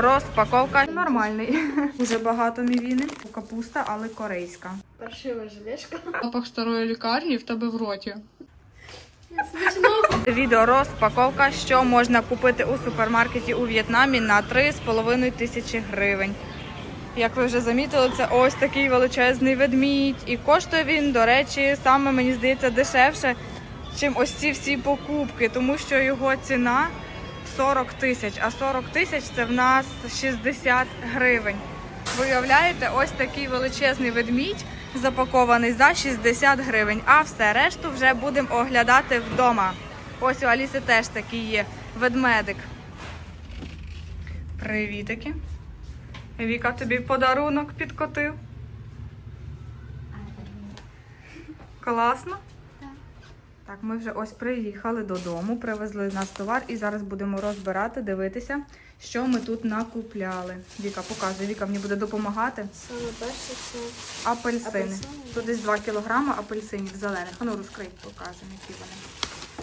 Розпаковка нормальний. Дуже багато мівіни. Капуста, але корейська. Паршива желешка. Запах старої лікарні в тебе в роті. Відео розпаковка, що можна купити у супермаркеті у В'єтнамі на 3,5 тисячі гривень. Як ви вже замітили, це ось такий величезний ведмідь. І коштує він, до речі, саме мені здається дешевше, чим ось ці всі покупки, тому що його ціна 40 тисяч, а 40 тисяч це в нас 60 гривень. Виявляєте, ось такий величезний ведмідь запакований за 60 гривень, а все решту вже будемо оглядати вдома. Ось у Аліси теж такий є ведмедик. Привітики. Віка тобі подарунок підкотив. Класно? Так. Ми вже ось приїхали додому, привезли наш товар і зараз будемо розбирати, дивитися, що ми тут накупляли. Віка, показує, Віка мені буде допомагати. Саме перше це Апельсини. Апельсини. Тут десь 2 кілограми апельсинів зелених. Ну розкрий, покажемо, які вони.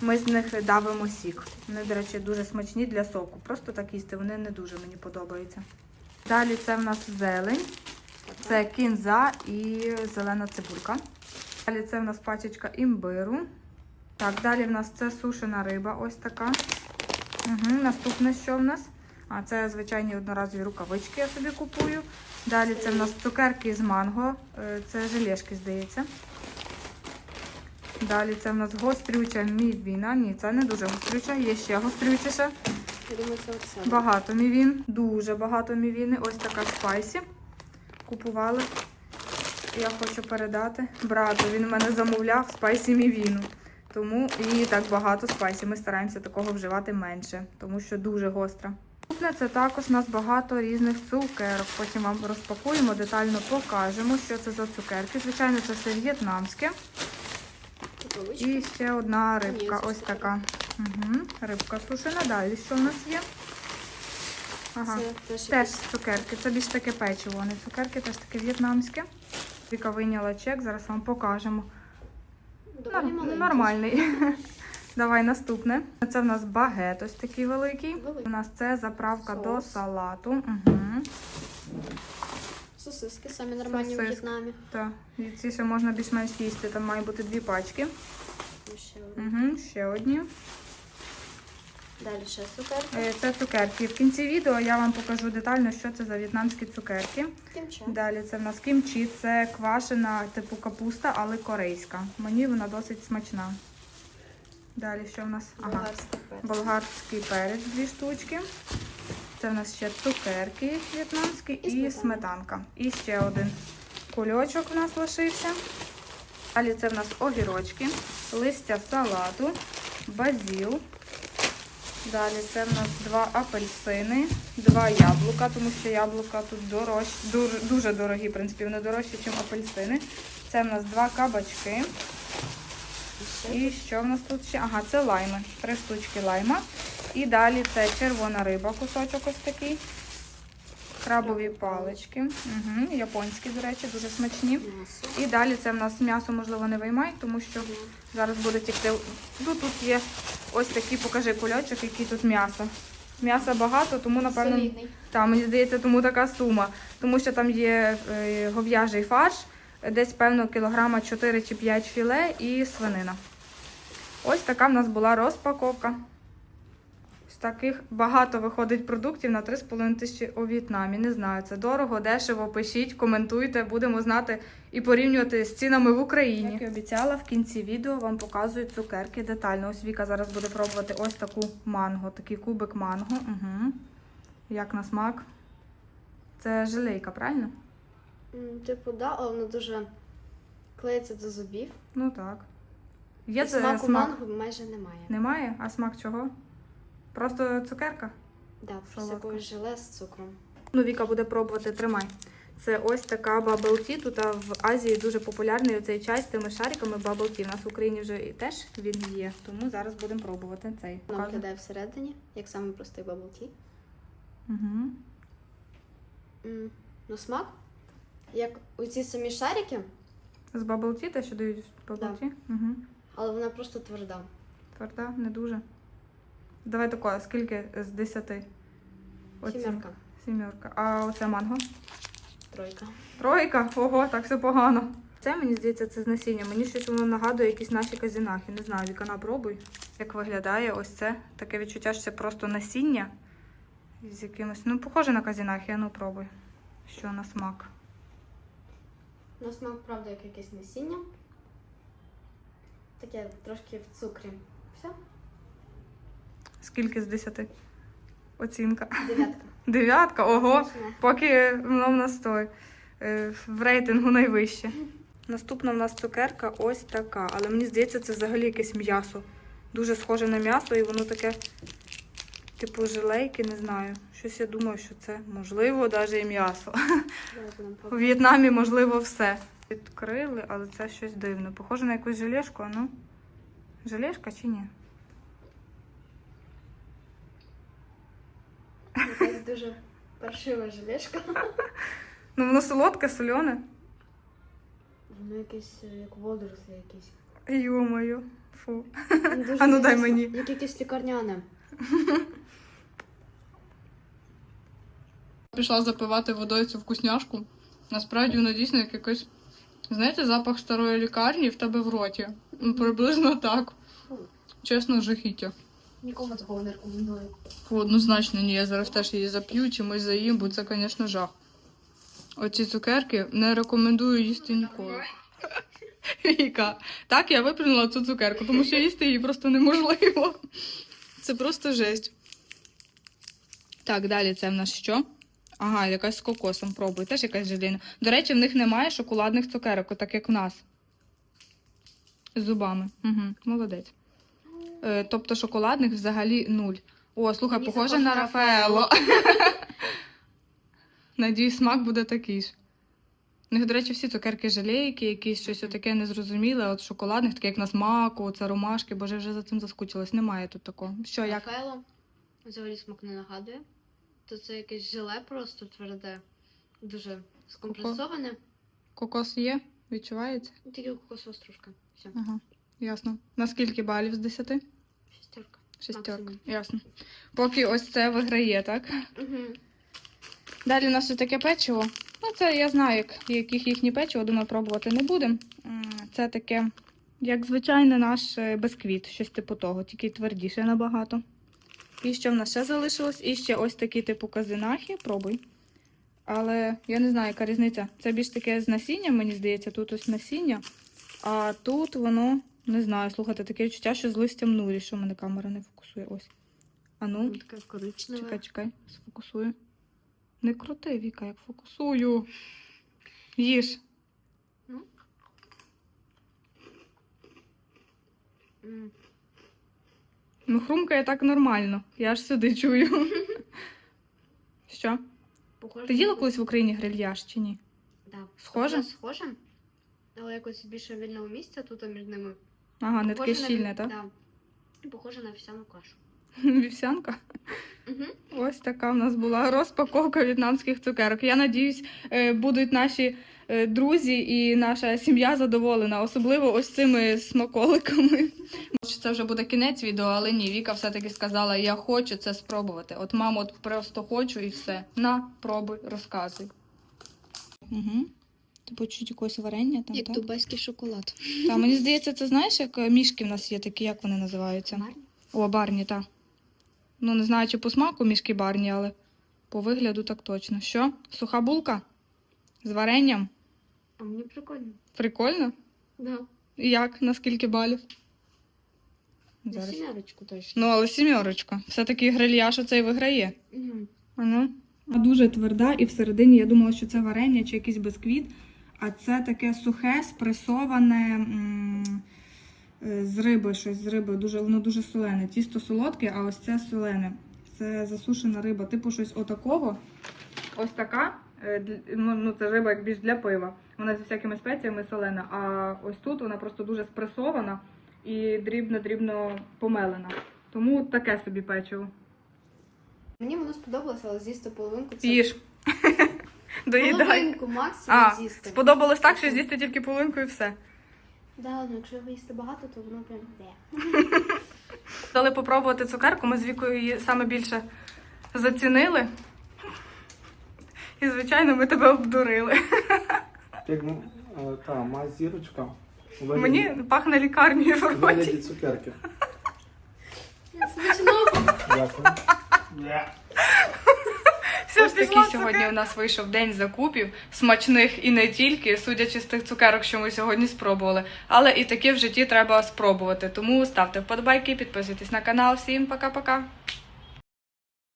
Ми з них давимо сік. Вони, до речі, дуже смачні для соку. Просто так їсти, вони не дуже мені подобаються. Далі це в нас зелень, це кінза і зелена цибулька. Далі це в нас пачечка імбиру. Так, далі в нас це сушена риба, ось така. Угу, наступне, що в нас? А це звичайні одноразові рукавички я собі купую. Далі це в нас цукерки з манго. Е, Це желешки, здається. Далі це в нас гострюча мівіна. Ні, це не дуже гострюча, є ще гострючіша. Багато мівін, дуже багато мівіни. Ось така спайсі. Купували. Я хочу передати брату. Він у мене замовляв спайсі мівіну. Тому і так багато спайсі. Ми стараємося такого вживати менше, тому що дуже гостра. Наступне це також у нас багато різних цукерок. Потім вам розпакуємо, детально покажемо, що це за цукерки. Звичайно, це все в'єтнамське. І ще одна рибка, ось така. Угу. Рибка сушена. Далі що в нас є? Ага. Це теж Теж цукерки. Це більш таке печиво, не цукерки, теж таке в'єтнамське. Віка вийняла чек, зараз вам покажемо. Доволі Нар-. Нормальний. Давай наступне. Це в нас багет ось такий великий. Великий. У нас це заправка до Соус. салату. Угу. Сосиски самі нормальні в В'єтнамі. Так, і ці ще можна більш-менш їсти. Там має бути дві пачки. І ще один. Угу. Ще одні. Далі ще цукерки. Е, Це цукерки. В кінці відео я вам покажу детально, що це за в'єтнамські цукерки. Кімча. Далі це в нас кімчі, це квашена типу капуста, але корейська. Мені вона досить смачна. Далі що в нас? Ага. Болгарський перець. Болгарський перець, дві штучки. Це в нас ще цукерки в'єтнамські і, І сметана. сметанка. І ще один кульочок у нас лишився. Далі це в нас огірочки, листя салату, базіл. Далі це в нас два апельсини, два яблука, тому що яблука тут дорож, дуже, дорогі, в принципі, вони дорожчі, ніж апельсини. Це в нас два кабачки. І що в нас тут ще? Ага, це лайми. Три штучки лайма. І далі це червона риба, кусочок ось такий. Крабові палички. Угу, японські, до речі, дуже смачні. І далі це в нас м'ясо, можливо, не виймають, тому що зараз буде тікти. Ну, тут є ось такий, покажи кульочок, який тут м'ясо. М'яса багато, тому, напевно, та, мені здається, тому така сума. Тому що там є е, гов'яжий фарш, десь, певно, кілограма 4 чи 5 філе і свинина. Ось така в нас була розпаковка. Таких багато виходить продуктів на 3,5 тисячі у В'єтнамі. Не знаю, це дорого, дешево. Пишіть, коментуйте, будемо знати і порівнювати з цінами в Україні. Як і обіцяла, в кінці відео вам показую цукерки детально. Ось Віка зараз буде пробувати ось таку манго, такий кубик манго. Угу. Як на смак. Це желейка, правильно? Типу, да, але воно дуже клеїться до зубів. Ну так. Є І це смаку смак? манго майже немає. Немає? А смак чого? Просто цукерка? Да, просто якогось желе з цукром. Ну, Віка буде пробувати, тримай. Це ось така bubble tea. Тут а, в Азії дуже популярний оцей чай з тими шариками bubble tea. У нас в Україні вже і теж він є, тому зараз будемо пробувати цей. Показуй. виглядає всередині, як самий простий bubble tea. Угу. М, Ну, смак, як у ці самі шарики, З bubble tea, те, що дають bubble Да. tea? Угу. але вона просто тверда. Тверда, не дуже. Давай тако, скільки з 10? Оцінка. Сімерка. Сімерка. А оце манго? Тройка. Тройка, ого, так все погано. Це мені здається, це з насіння. Мені щось воно нагадує якісь наші казінахи. Не знаю, Вікана пробуй. Як виглядає ось це. Таке відчуття, що це просто насіння з якимось. Ну, похоже на казінахи, а ну пробуй. Що на смак. На смак, правда, як якесь насіння. Таке трошки в цукрі. Все, Скільки з 10? Оцінка. дев'ятка. Дев'ятка, ого. Смачне. Поки воно в нас той е, в рейтингу найвище. Наступна в нас цукерка ось така. Але мені здається, це взагалі якесь м'ясо. Дуже схоже на м'ясо, і воно таке, типу, жилейки, не знаю. Щось я думаю, що це можливо навіть і м'ясо. У. В'єтнамі можливо все. Відкрили, але це щось дивне. Похоже на якусь желешку, а ну. Желешка чи ні? Якась дуже паршива желешка. Ну воно солодке, солене. Воно якесь е, як водорослі якісь. Йо-моє. Фу. Дуже А ну дай мені. Як якесь лікарняне. Пішла запивати водою цю вкусняшку. Насправді воно дійсно як якийсь. Знаєте, запах старої лікарні в тебе в роті. Ну, Приблизно так. Чесно, жахіття. Нікому такого не рекомендую. Фу, однозначно ні, я зараз теж її зап'ю, чимось заїм, бо це, звісно, жах. Оці цукерки не рекомендую їсти ніколи. Віка. Так, я виплюнула цю цукерку, тому що їсти її просто неможливо. Це просто жесть. Так, далі це в нас що? Ага, якась з кокосом пробуй, теж якась желейна. До речі, в них немає шоколадних цукерок, так як в нас. З зубами. Угу, молодець. Е, тобто шоколадних взагалі нуль. О, слухай, Мені похоже на Рафаело. Надіюсь, смак буде такий ж. У них, до речі, всі цукерки жалейки, якісь щось таке незрозуміле, от шоколадних, таке як на смаку, це ромашки, боже, вже за цим заскучилась. Немає тут такого. Що, як? Рафаело взагалі смак не нагадує. То це якесь желе просто тверде, дуже скомпресоване. Кокос є? Відчувається? Тільки кокосова стружка. Все, Ага, ясно. На скільки балів з 10? Максимум. Ясно. Поки ось це виграє, так? Угу. Далі у нас ще таке печиво. Ну, це я знаю, як, яких їхні печиво, думаю, пробувати не будемо. Це таке, як звичайне, наш е, бисквіт, щось типу того, тільки твердіше набагато. І що в нас ще залишилось? І ще ось такі типу казинахи, пробуй. Але я не знаю, яка різниця. Це більш таке з насінням, мені здається, тут ось насіння. А тут воно, не знаю, слухайте, таке відчуття, що з листям нурі, що в мене камера не фокусує. Ось. А ну. Таке коричневе. Чекай, чекай, сфокусую. Не крути, Віка, як фокусую. Їж. М. Ну, хрумкає так нормально. Я аж сюди чую. Що? Похоже Ти їла колись в Україні грильяж чи ні? Да. Схоже? Схоже. Але якось більше вільного місця тут між ними. Ага, не таке щільне, так? Да. Похоже на вівсяну кашу. Вівсянка. Угу. Ось така в нас була розпаковка в'єтнамських цукерок. Я надіюсь, е, будуть наші е, друзі і наша сім'я задоволена, особливо ось цими смаколиками. Може, Це вже буде кінець відео, але ні, Віка все-таки сказала: я хочу це спробувати. От мамо, от просто хочу і все. На, пробуй, розказуй. Угу. Типу чуть якогось варення там, Як так? дубайський шоколад. Та, мені здається, це знаєш, як е, мішки в нас є такі, як вони називаються? Марні? О, барні, так. Ну, не знаю, чи по смаку мішки барні, але по вигляду так точно. Що? Суха булка? З варенням? А мені прикольно. Прикольно? Да. Як? На скільки балів? Зараз. сімерочку точно. Ну, але сімерочка. Все-таки грильяж оцей виграє. Угу. А ну. Дуже тверда, і всередині я думала, що це варення чи якийсь бисквіт. А це таке сухе, спресоване е, з риби, щось з риби. Дуже, воно дуже солене. Тісто солодке, а ось це солене. Це засушена риба, типу щось отакого. Ось така. е, Ну, ну, це риба як більш для пива. Вона зі всякими спеціями солена. А ось тут вона просто дуже спресована і дрібно-дрібно помелена. Тому таке собі печиво. Мені воно сподобалося, але з'їсти половинку це Їж. Доїдай. половинку максимум А, з'їсти. сподобалось так, що з'їсти тільки половинку і все. Да, ну якщо ви їсти багато, то воно прям де. Дали попробувати цукерку, ми з Вікою її саме більше зацінили. І, звичайно, ми тебе обдурили. Як м- е, та моя зірочка у вигляді- Мені пахне лікарнею в у роті. вигляді цукерки. Дякую. Все, Ось такий сьогодні у нас вийшов день закупів, смачних і не тільки, судячи з тих цукерок, що ми сьогодні спробували. Але і таке в житті треба спробувати. Тому ставте вподобайки, підписуйтесь на канал. Всім пока-пока.